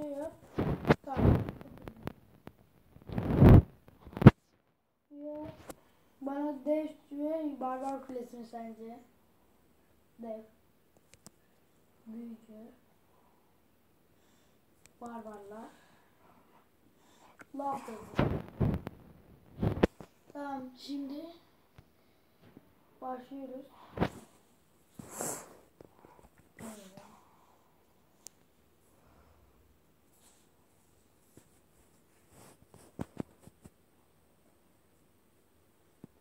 Şey yap. Tamam. Ya bana dev ve barbar kulesini sence? Dev. Büyücü. Barbarlar. Lav devri. Tamam şimdi başlıyoruz.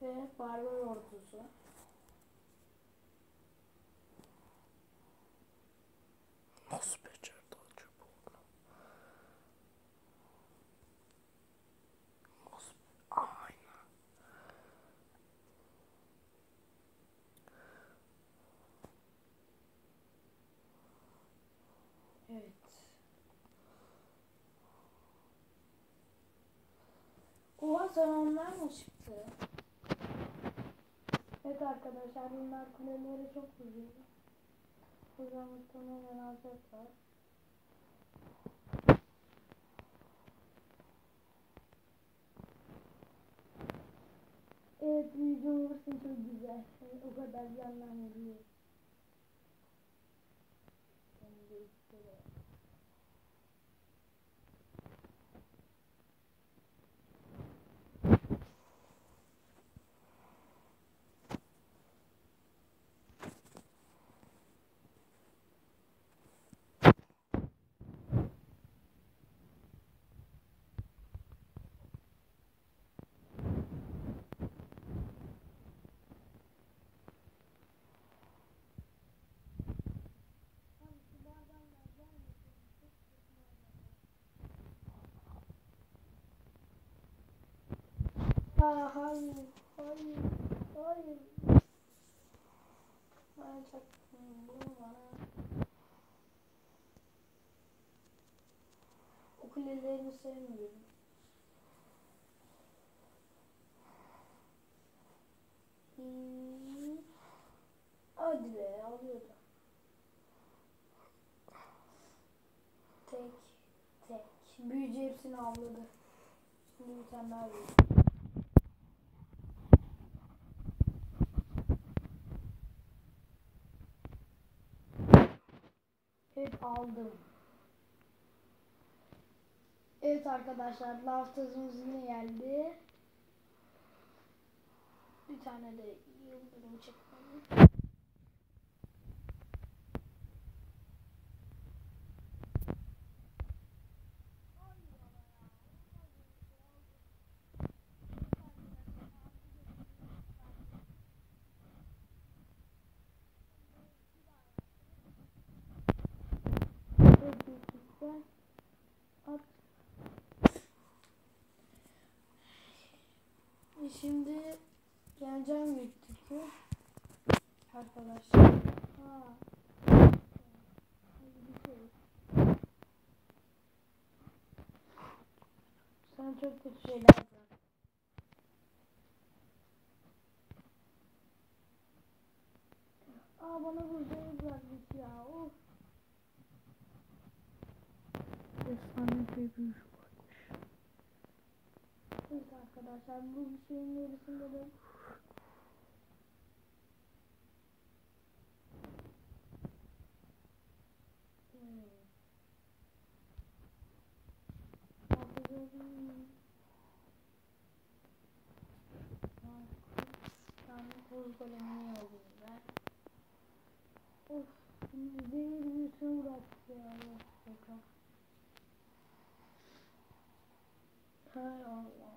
Ve barbar ordusu. Nasıl becerdi acaba onu? Nasıl? Aynen. Evet. Oha onlar mı çıktı? Evet arkadaşlar bunlar kuleleri çok. O zaman muhtemelen alacaklar. Evet büyücü olursun çok güzel. Yani o kadar yandan vuruyor. Yani de işte de. Aa, hayır, hayır, hayır. Ben çaktım bunu bana. O kulelerini sevmiyorum. Hmm. Hadi be, alıyordu. Tek, tek. Büyücü hepsini avladı. Şimdi bir tane daha büyücü. Evet aldım. Evet arkadaşlar laftazımız yine geldi. Bir tane de yıldırım çekmem. Evet, güzel. At. E Şimdi geleceğim tükü. Arkadaşlar. Ha. Sana çok kötü şeyler var. Aa bana vurduğunuz varmış ya. Of. Efsane bir arkadaşlar bu şeyin yarısında da buz golemini alayım ben. Of, demir büyüsünü uğraştı ya. Of, tekrar. Hay Allah.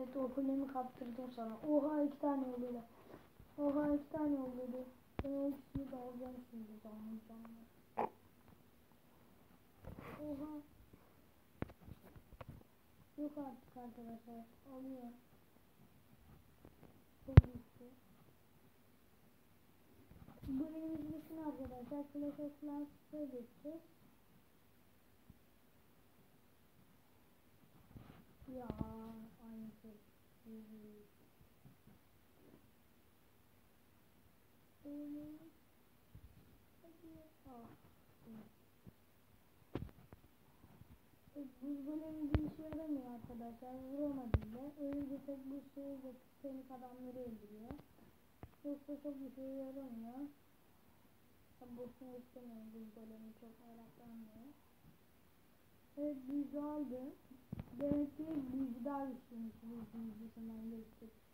Evet o kulemi kaptırdım sana. Oha iki tane oluyor. Oha iki tane oluyordu. Ben o ikisini de alacağım şimdi canlı canlı. Oha. Yok artık arkadaşlar. Alıyor. Çok güçlü. Bölümümüz arkadaşlar. Clash of Clans'a geçeceğiz. Ya Buzgun örümceği işe yaramıyor arkadaşlar. Vuramadığında örümcek tek bu şeyi teknik adamları öldürüyor. Yoksa çok bir şey yaramıyor. Ben boşuna istemiyorum buz çok meraklanmıyor. Evet güzeldi. Demek ki büyücü daha güçlüymüş bu büyücüsünden geçtik.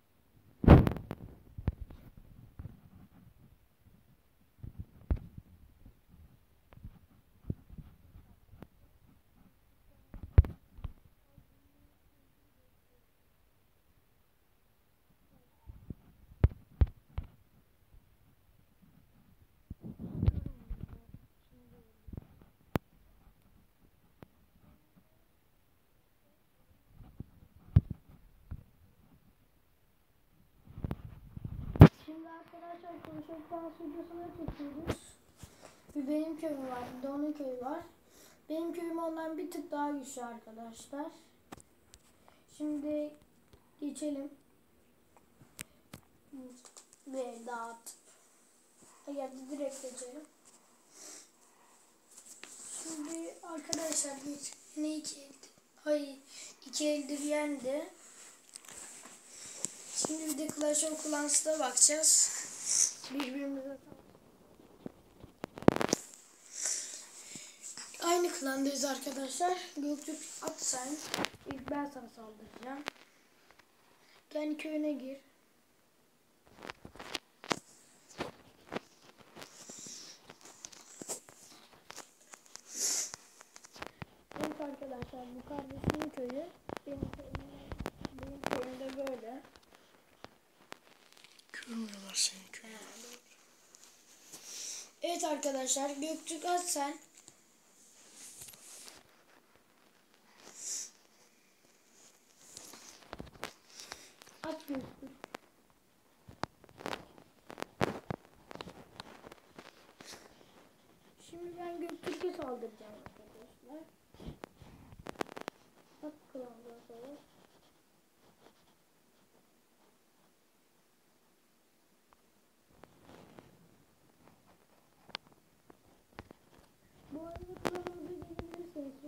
Şimdi arkadaşlar konuşaktan stüdyosuna çekiyoruz. Bir benim köyüm var, bir de onun köyü var. Benim köyüm ondan bir tık daha güçlü arkadaşlar. Şimdi geçelim. Ve dağıtıp. Da direkt geçelim. Şimdi arkadaşlar bir ne iki eldir? Hayır iki eldir yendi. Şimdi bir de Clash of Clans'ta bakacağız. Birbirimize Aynı klandayız arkadaşlar. Göktürk at sen. İlk ben sana saldıracağım. Kendi köyüne gir. Evet arkadaşlar bu kardeşimin köyü. Benim köyüm, benim köyüm de böyle. Görmüyorlar seni köyü. Evet arkadaşlar Göktürk at sen. At Göktürk. Şimdi ben Göktürk'e saldıracağım arkadaşlar. At klandan sonra.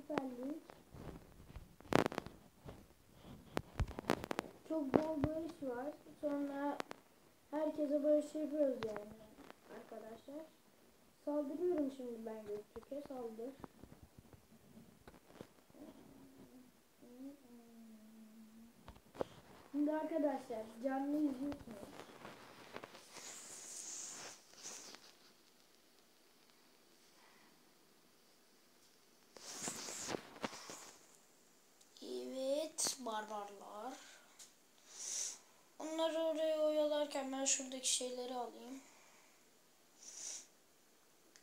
Süper. Çok bol barış var. Sonra herkese barış yapıyoruz yani arkadaşlar. Saldırıyorum şimdi ben Göktürk'e. Saldır. Şimdi arkadaşlar canlı izliyorsunuz. Evet barbarlar. Onları oraya oyalarken ben şuradaki şeyleri alayım.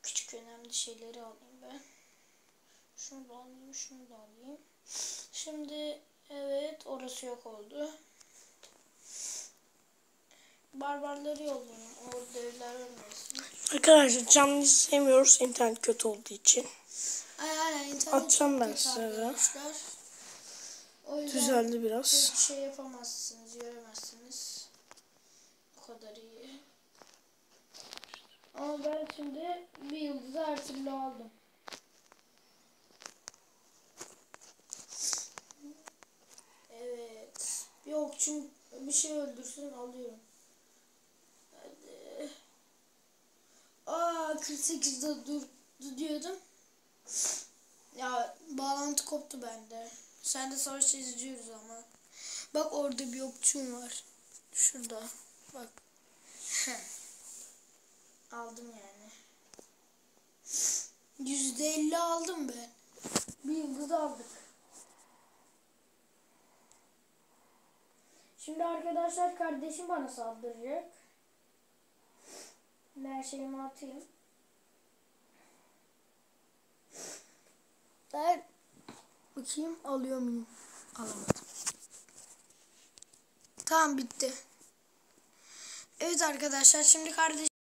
Küçük önemli şeyleri alayım ben. Şunu da alayım, şunu da alayım. Şimdi evet orası yok oldu. Barbarları yollayayım. Orada evler ölmesin. Arkadaşlar canlı izleyemiyoruz internet kötü olduğu için. Ay ay internet Atacağım ben size Düzeldi biraz. Hiçbir şey yapamazsınız, göremezsiniz. Kadar iyi. Ama ben şimdi bir yıldızı her türlü aldım. Evet. Yok çünkü bir şey öldürsün alıyorum. Hadi. Aa 48'de dur diyordum. Ya bağlantı koptu bende. Sen de savaş izliyoruz ama. Bak orada bir okçum var. Şurada. Bak. aldım yani. Yüzde elli aldım ben. Bir yıldız aldık. Şimdi arkadaşlar kardeşim bana saldıracak. Ben her şeyimi atayım. Ben bakayım alıyor muyum? Alamadım. Tamam bitti. Evet arkadaşlar şimdi kardeşim